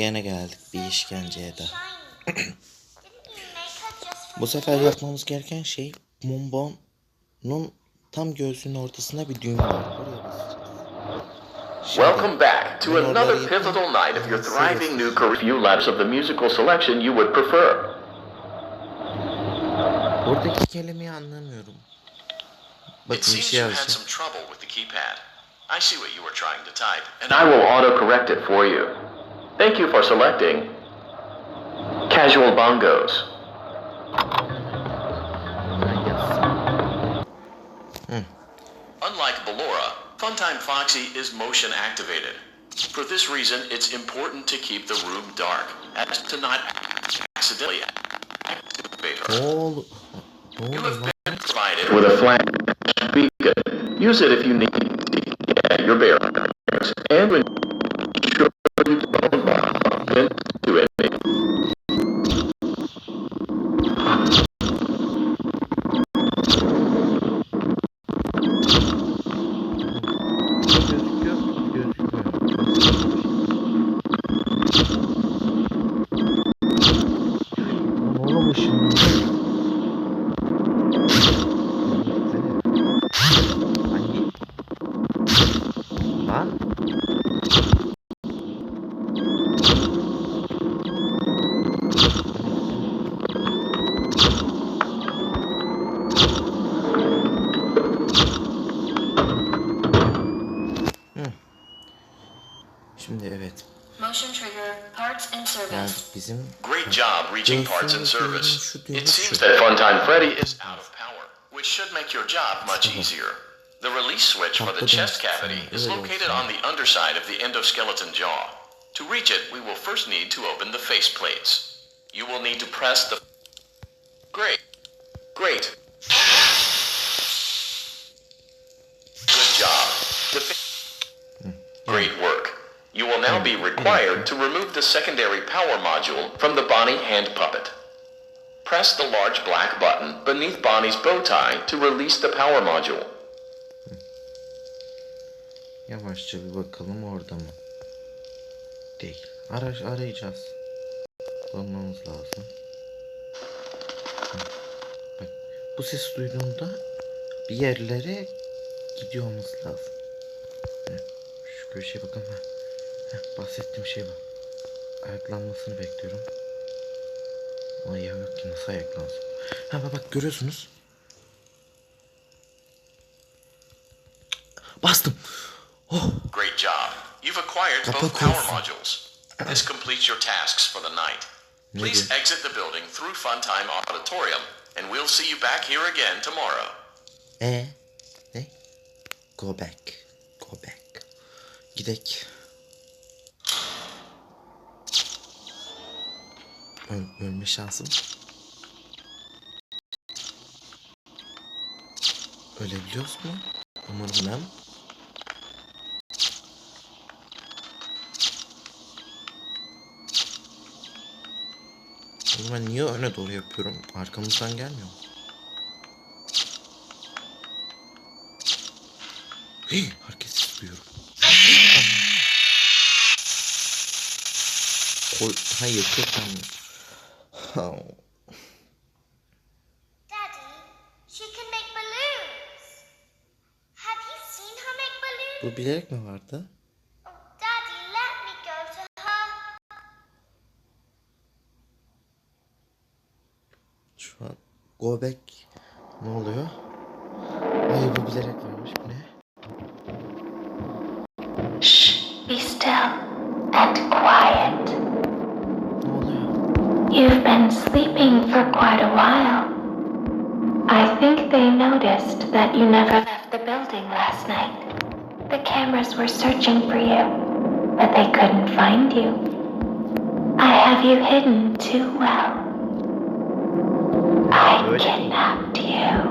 gene geldik bir işkenceye de. Bu sefer yapmamız gereken şey Mumbon'un tam göğsünün ortasında bir düğüm var. Oraya basacağız. Şimdi Welcome back to another pivotal night of your thriving new career. Few laps of the musical selection you would prefer. Buradaki kelimeyi anlamıyorum. It Bakın bir seems şey you had yazacağım. some trouble with the keypad. I see what you were trying to type, and I will autocorrect it for you. Thank you for selecting Casual Bongos. Ben yazsam. Unlike Ballora, Funtime Foxy is motion activated. For this reason, it's important to keep the room dark, as to not accidentally activate her. Ne oldu? Ne You have been provided with a flash beacon. Use it if you need to get your bearings, and service. It seems that Funtime Freddy is out of power, which should make your job much easier. The release switch for the chest cavity is located on the underside of the endoskeleton jaw. To reach it, we will first need to open the face plates. You will need to press the... Great. Great. Good job. The Great work. You will now be required to remove the secondary power module from the Bonnie hand puppet. Press the large black button beneath Bonnie's bow tie to release the power module. Yavaşça bir bakalım orada mı? Değil. Ara arayacağız. Bulmamız lazım. Bak bu ses duyduğunda bir yerlere gidiyoruz lazım. Hı. Şu köşeye bakın. Heh, bahsettiğim şey bu. Ayaklanmasını bekliyorum. Ayağı yok ki nasıl ayaklansın? Ha bak, bak görüyorsunuz. Bastım. Oh. Great job. You've acquired both power modules. This completes your tasks for the night. Please exit the building through Funtime Auditorium, and we'll see you back here again tomorrow. E ne? Go back. Go back. Gidek. Öl ölme şansım. Ölebiliyoruz mu? Umarım ben. Oğlum niye öne doğru yapıyorum? Arkamızdan gelmiyor mu? Hii, sesi duyuyorum. Koy, hayır kökten. Daddy, she can make balloons. Have you seen her make balloons? Bu bilerek mi vardı? Oh, Daddy, let me go to her. Şu an go back ne oluyor? Hayır bu bilerek varmış. Been sleeping for quite a while. I think they noticed that you never left the building last night. The cameras were searching for you, but they couldn't find you. I have you hidden too well. I kidnapped you.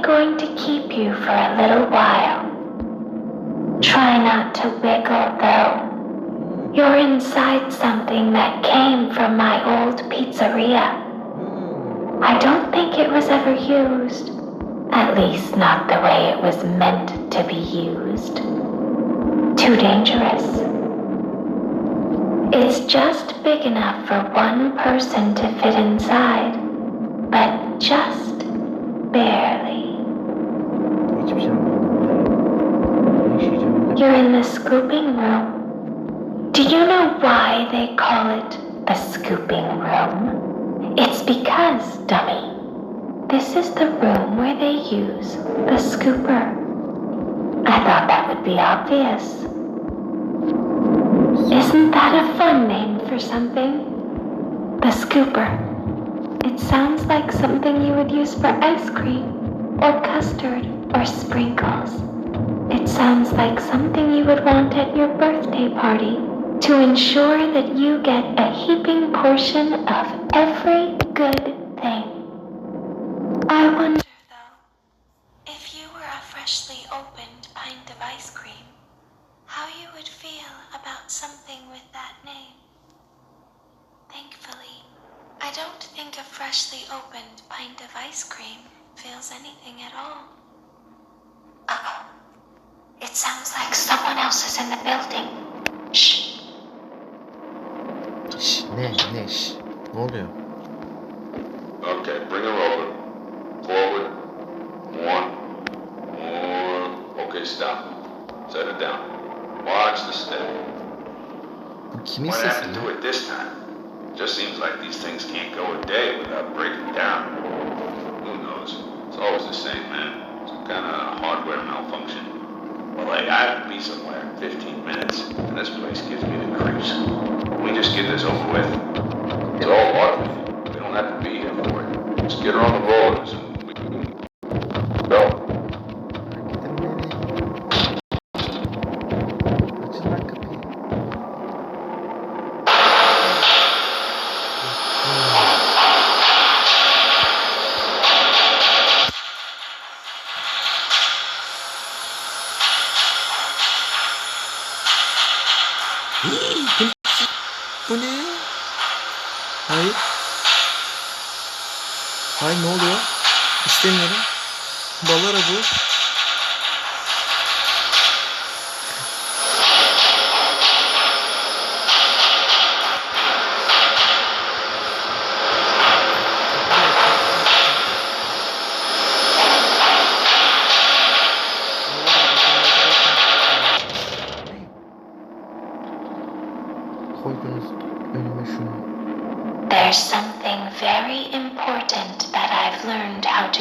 Only going to keep you for a little while. Try not to wiggle, though. You're inside something that came from my old pizzeria. I don't think it was ever used. At least, not the way it was meant to be used. Too dangerous. It's just big enough for one person to fit inside, but just barely. You're in the scooping room. Do you know why they call it the scooping room? It's because, dummy, this is the room where they use the scooper. I thought that would be obvious. Isn't that a fun name for something? The scooper. It sounds like something you would use for ice cream, or custard, or sprinkles. It sounds like something you would want at your birthday party to ensure that you get a heaping portion of every good thing. I wonder, though, if you were a freshly opened pint of ice cream, how you would feel about something with that name. Thankfully, I don't think a freshly opened pint of ice cream feels anything at all. Uh-oh. It sounds like someone else is in the building. Shh. Şş, ne ne şş? Ne oluyor? Okay, bring her over. Forward. One. One. Okay, stop. Set it down. Watch the step. Bu kimin Might have to do it this time. Just seems like these things can't go a day without breaking down. Who knows? It's always the same, man. Some kind of hardware malfunction. Like, I have to be somewhere in 15 minutes, and this place gives me the creeps. We just get this over with? It's all it. We don't have to be here for it. Just get her on the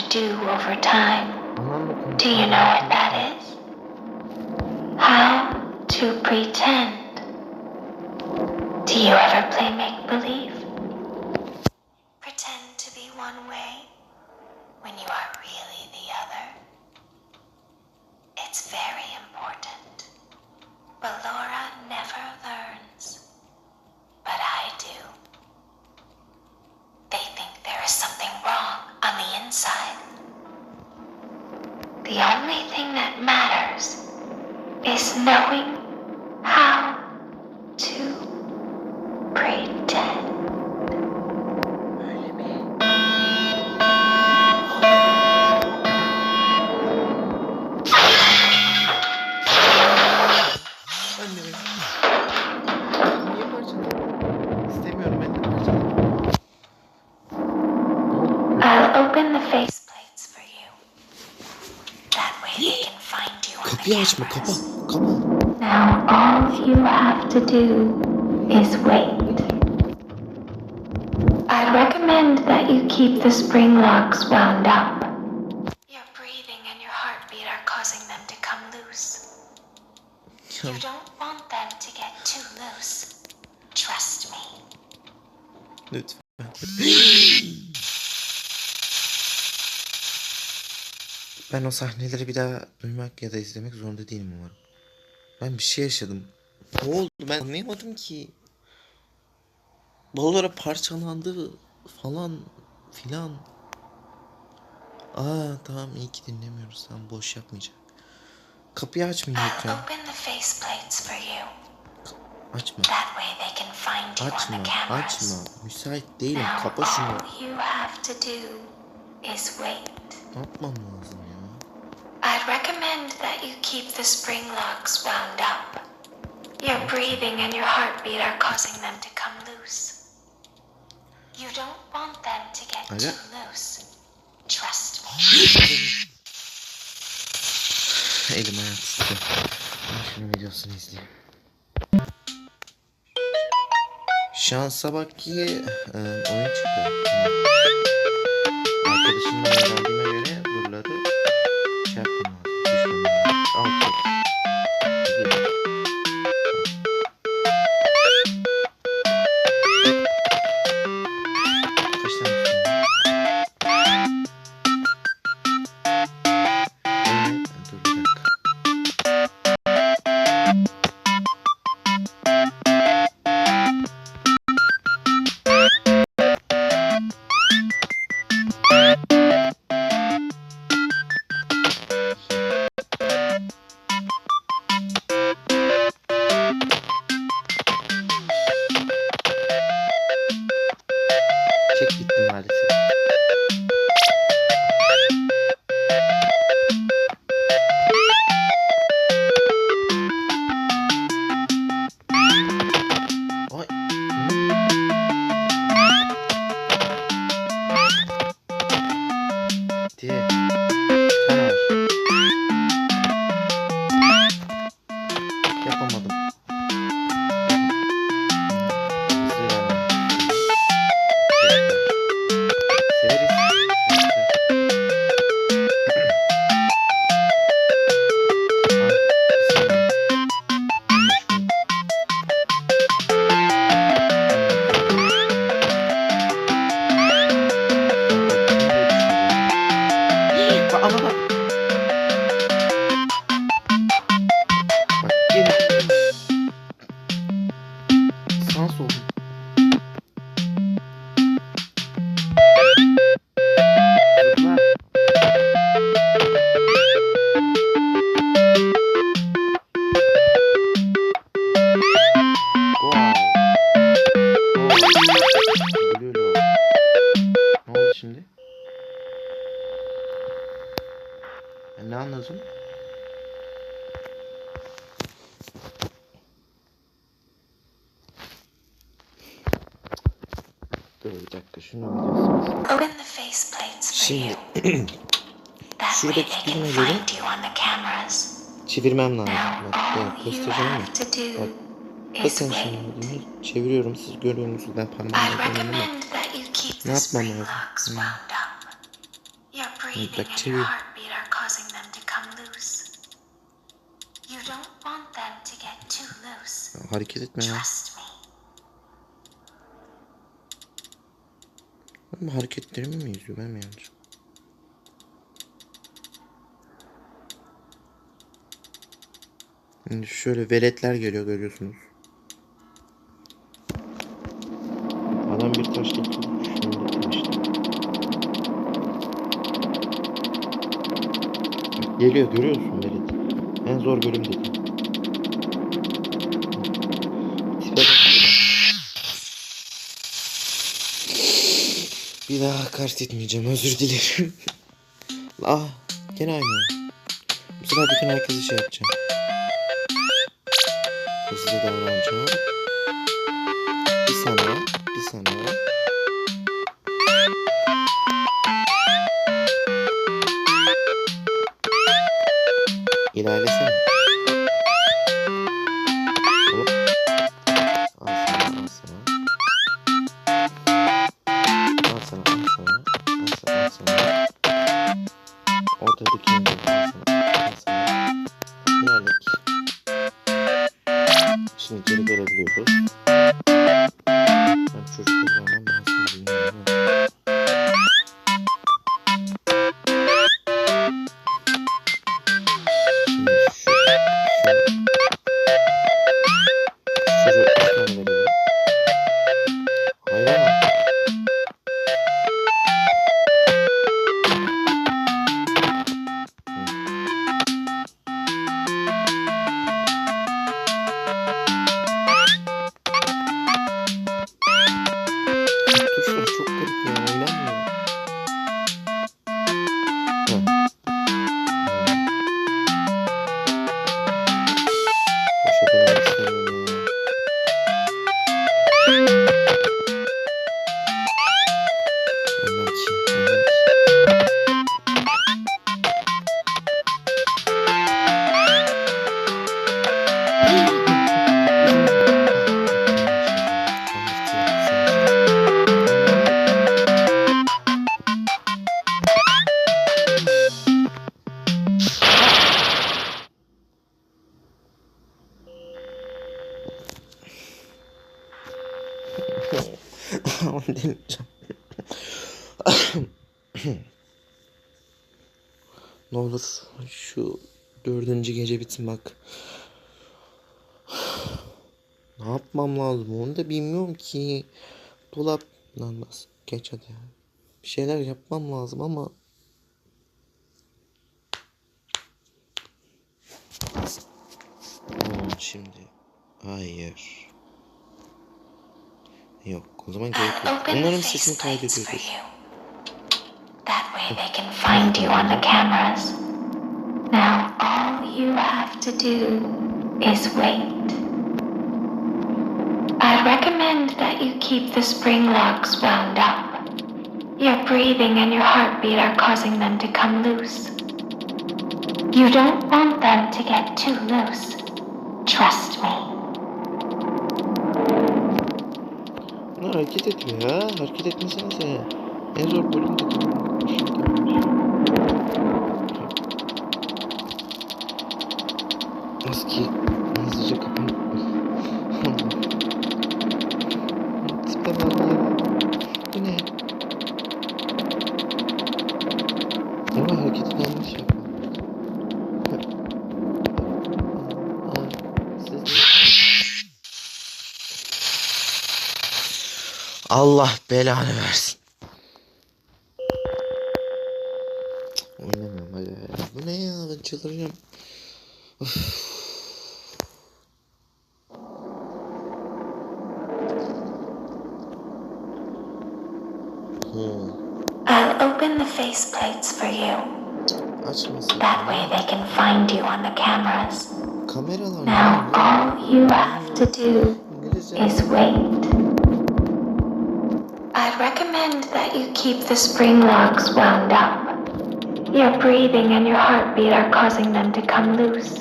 do over time. Do you know what that is? How to pretend. Do you ever play make believe? Pretend to be one way when you are really the other. It's very important. But Laura never learns. But I do. They think there is something wrong on the inside. The only thing that matters is knowing how to pretend. Öyle mi? Anne be. Niye parçaladın? İstemiyorum ben de parçaladın. I'll open the faceplates for you. That way they can find you on the Kapıyı açma kapa. cameras. Now all you have to do is wait. I'd recommend that you keep the spring locks wound up. Ben o sahneleri bir daha duymak ya da izlemek zorunda değilim umarım. Ben bir şey yaşadım. Ne oldu ben anlayamadım ki. Balolara parçalandı falan filan. Aa tamam iyi ki dinlemiyoruz. Tamam boş yapmayacak. Kapıyı for you. Açma. Açma. Açma. Müsait değilim. Kapa şunu. yapmam lazım ya? I'd recommend that you keep the spring locks wound up. Your breathing and your heartbeat are causing them to come loose. You don't want them to get Aga. too loose. Trust me. Elim ayağım titriyor. Ben şunun videosunu izleyeyim. Şansa bak ki e, oyun çıktı. Arkadaşımla öğrendiğime göre Dur bir dakika şunu. Şimdi şuradaki bilmeleri çevirmem lazım. Bak, bak göstereceğim ama. Bak, bakın şimdi çeviriyorum siz görüyorsunuz ben parmağımla ama ne yapmam lazım? Hmm. Bak çevir. Hareket etme ya. Ama hareketlerimi mi izliyor ben mi yanlış? Şimdi şöyle veletler geliyor görüyorsunuz. Adam bir taş getirdi. Şunu da taştı. Bak, Geliyor görüyorsun velet. En zor bölüm dedim. Tipe bak. Bir daha hakaret etmeyeceğim özür dilerim. ah gene aynı. Bu sefer bütün herkese şey yapacağım. Hızlı davranacağım. Bir sana, bir sana. Delireceğim. ne olur şu dördüncü gece bitsin bak. Ne yapmam lazım onu da bilmiyorum ki. Dolap lan bas. Geç hadi ya. Bir şeyler yapmam lazım ama şimdi hayır. Yok o zaman ah, gerek yok. I'll open the Onların sesini faceplates for kaydediyoruz. you. That way they can find you on the cameras. Now all you have to do is wait. I'd recommend that you keep the spring locks wound up. Your breathing and your heartbeat are causing them to come loose. You don't want them to get too loose. Trust hareket ediyor ya. Hareket etmesenize. En zor bölüm Allah belanı versin. Oynamıyorum hadi. Bu ne ya ben çıldıracağım. Of. Hmm. I'll open the faceplates for you. Açmasın. That way they can find you on the cameras. Kameralar Now all you have to do is wait. I'd recommend that you keep the spring locks wound up. Your breathing and your heartbeat are causing them to come loose.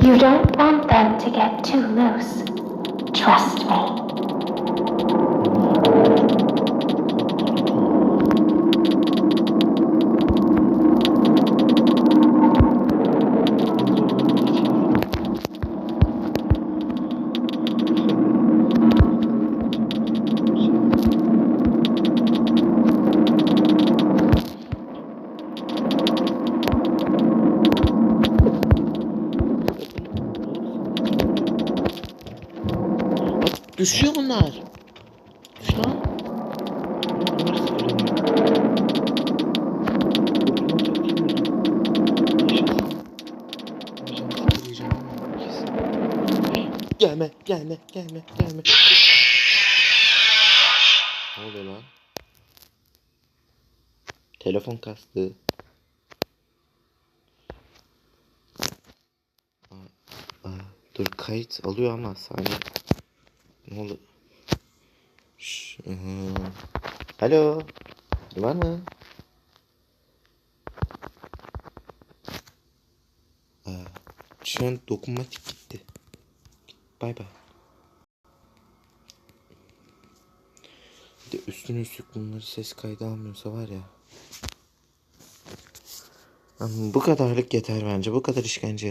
You don't want them to get too loose. Trust me. Düşüyor bunlar. Düş lan. Gelme, gelme, gelme, gelme. Ne oluyor lan? Telefon kastı. Aa, aa, dur kayıt alıyor ama saniye. Ne oldu? Alo. Var mı? Aa, şu an dokunmatik gitti. Bay bay. De üstüne üstlük bunları ses kaydı almıyorsa var ya. Bu kadarlık yeter bence. Bu kadar işkence yeter.